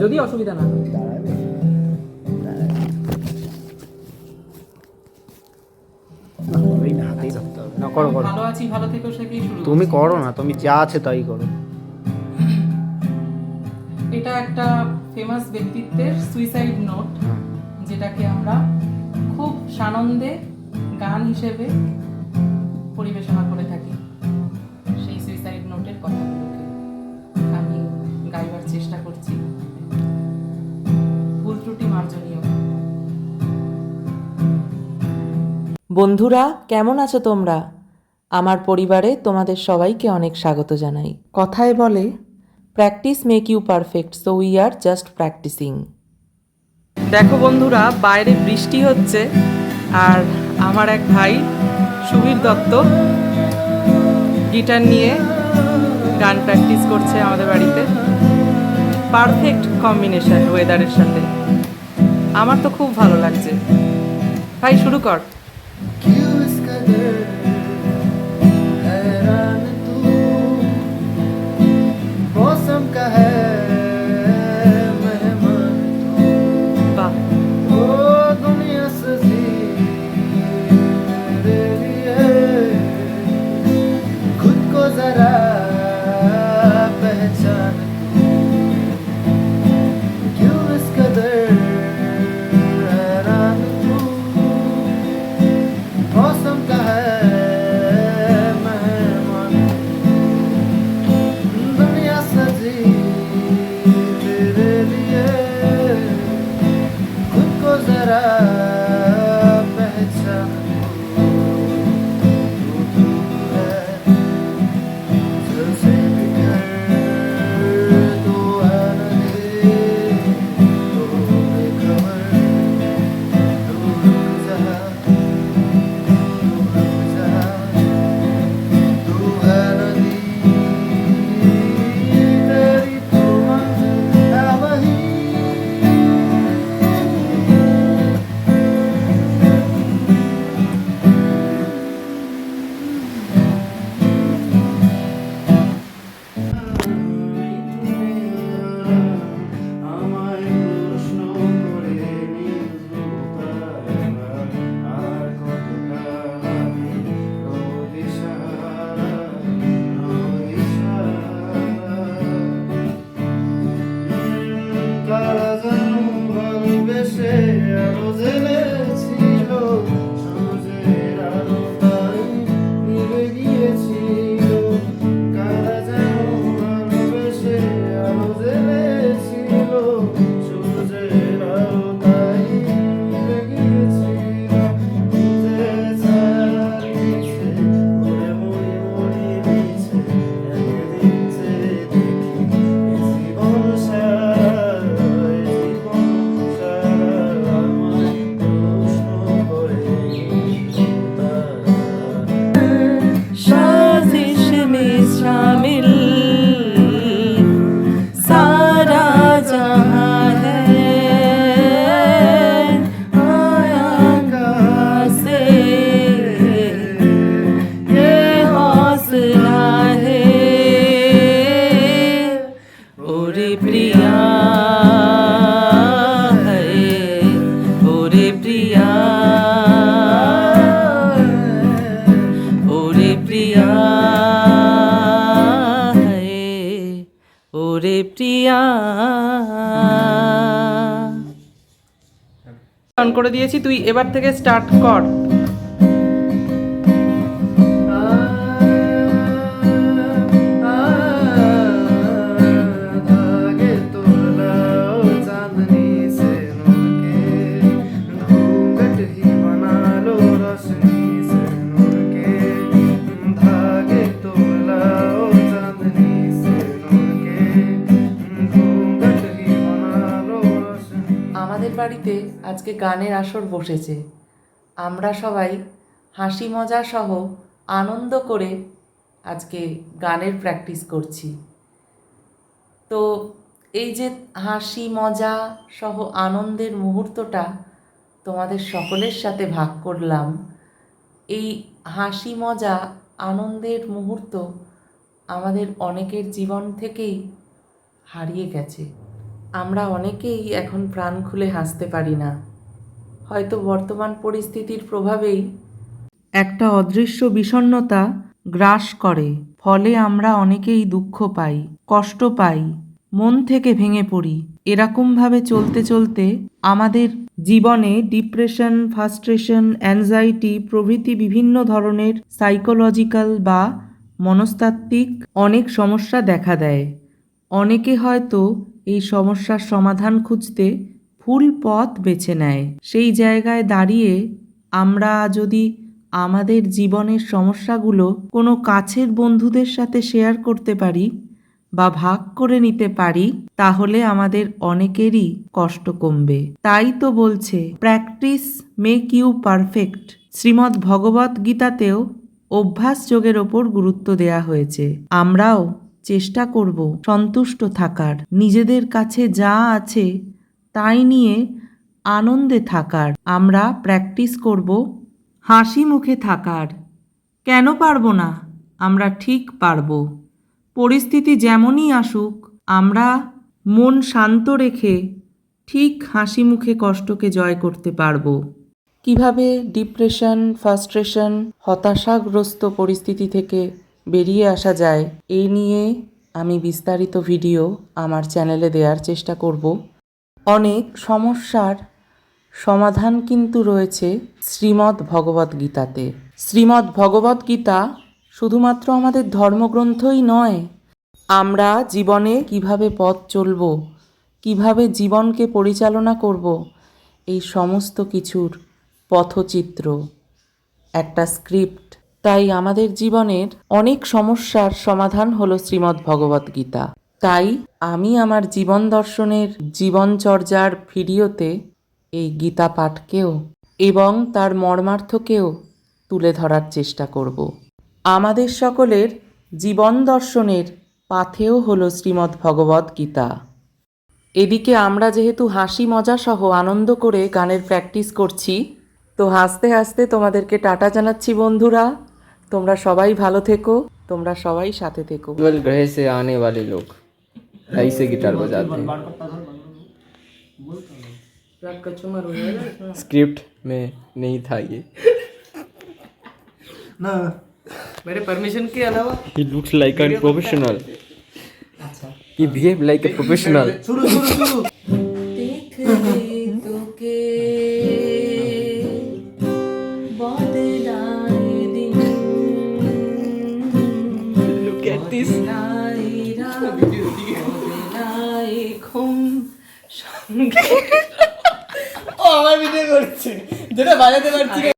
যদি অসুবিধা না হয়। না, করো করো। ভালো আছি ভালো শুরু তুমি করো না তুমি যা আছে তাই করো। এটা একটা ফেমাস ব্যক্তিত্বের সুইসাইড নোট হ্যাঁ। যেটাকে আমরা খুব সানন্দে গান হিসেবে পরিবেশনা করে থাকি। সেই সুইসাইড নোটের কথাগুলোকে আমি গাইবার চেষ্টা করছি। মার্জনীয়। বন্ধুরা কেমন আছো তোমরা? আমার পরিবারে তোমাদের সবাইকে অনেক স্বাগত জানাই। কথায় বলে practice make you perfect so we are just practising দেখো বন্ধুরা বাইরে বৃষ্টি হচ্ছে আর আমার এক ভাই সুবীর দত্ত গিটার নিয়ে গান প্র্যাকটিস করছে আমাদের বাড়িতে। পারফেক্ট কম্বিনেশন ওয়েদারের সাথে। আমার তো খুব ভালো লাগছে। ভাই শুরু কর। का है ওরে প্রিয়া। অন করে দিয়েছি তুই এবার থেকে স্টার্ট কর। বাড়িতে আজকে গানের আসর বসেছে। আমরা সবাই হাসি মজা সহ আনন্দ করে আজকে গানের প্র্যাকটিস করছি। তো এই যে হাসি মজা সহ আনন্দের মুহূর্তটা তোমাদের সকলের সাথে ভাগ করলাম, এই হাসি মজা আনন্দের মুহূর্ত আমাদের অনেকের জীবন থেকেই হারিয়ে গেছে। আমরা অনেকেই এখন প্রাণ খুলে হাসতে পারি না। হয়তো বর্তমান পরিস্থিতির প্রভাবেই একটা অদৃশ্য বিষণ্ণতা গ্রাস করে, ফলে আমরা অনেকেই দুঃখ পাই, কষ্ট পাই, মন থেকে ভেঙে পড়ি। এরকমভাবে চলতে চলতে আমাদের জীবনে ডিপ্রেশন ফাস্ট্রেশন অ্যাংজাইটি প্রভৃতি বিভিন্ন ধরনের সাইকোলজিক্যাল বা মনস্তাত্ত্বিক অনেক সমস্যা দেখা দেয়। অনেকে হয়তো এই সমস্যার সমাধান খুঁজতে ভুল পথ বেছে নেয়। সেই জায়গায় দাঁড়িয়ে আমরা যদি আমাদের জীবনের সমস্যাগুলো কোনো কাছের বন্ধুদের সাথে শেয়ার করতে পারি বা ভাগ করে নিতে পারি, তাহলে আমাদের অনেকেরই কষ্ট কমবে। তাই তো বলছে, practice make you perfect. Shrimad Bhagavat গীতাতেও অভ্যাস যোগের ওপর গুরুত্ব দেয়া হয়েছে। আমরাও চেষ্টা করব সন্তুষ্ট থাকার। নিজেদের কাছে যা আছে তাই নিয়ে আনন্দে থাকার। আমরা প্র্যাকটিস করব হাসি মুখে থাকার। কেন পারব না? আমরা ঠিক পারব। পরিস্থিতি যেমনই আসুক, আমরা মন শান্ত রেখে ঠিক হাসি মুখে কষ্টকে জয় করতে পারব। কীভাবে ডিপ্রেশন ফাস্ট্রেশন হতাশাগ্রস্ত পরিস্থিতি থেকে বেরিয়ে আসা যায়। এই নিয়ে আমি বিস্তারিত ভিডিও আমার চ্যানেলে দেওয়ার চেষ্টা করব। অনেক সমস্যার সমাধান কিন্তু রয়েছে শ্রীমদ্ ভগবত গীতাতে। শ্রীমদ্ ভগবত গীতা শুধুমাত্র আমাদের ধর্মগ্রন্থই নয়, আমরা জীবনে কীভাবে পথ চলব, কীভাবে জীবনকে পরিচালনা করব, এই সমস্ত কিছুর পথচিত্র, একটা স্ক্রিপ্ট তাই আমাদের জীবনের অনেক সমস্যার সমাধান হলো শ্রীমদ্ ভগবত গীতা। তাই আমি আমার জীবন দর্শনের জীবনচর্যার ভিডিওতে এই গীতা পাঠকেও এবং তার মর্মার্থকেও তুলে ধরার চেষ্টা করব। আমাদের সকলের জীবন দর্শনের পাথেও হলো শ্রীমদ্ ভগবত গীতা। এদিকে আমরা যেহেতু হাসি মজা সহ আনন্দ করে গানের প্র্যাকটিস করছি, তো হাসতে হাসতে তোমাদেরকে টাটা জানাচ্ছি বন্ধুরা। তোমরা সবাই ভালো থেকো তোমরা সবাই সাথে থেকো केवल ग्रह से आने वाले लोग ऐसे गिटार बजाते हैं स्क्रिप्ट में नहीं था ये না मेरे परमिशन के अलावा ही looks like a professional he behave like a professional শুরু শুরু শুরু ও আমার ভিডিও করছে। যেটা বাজাতে পারছি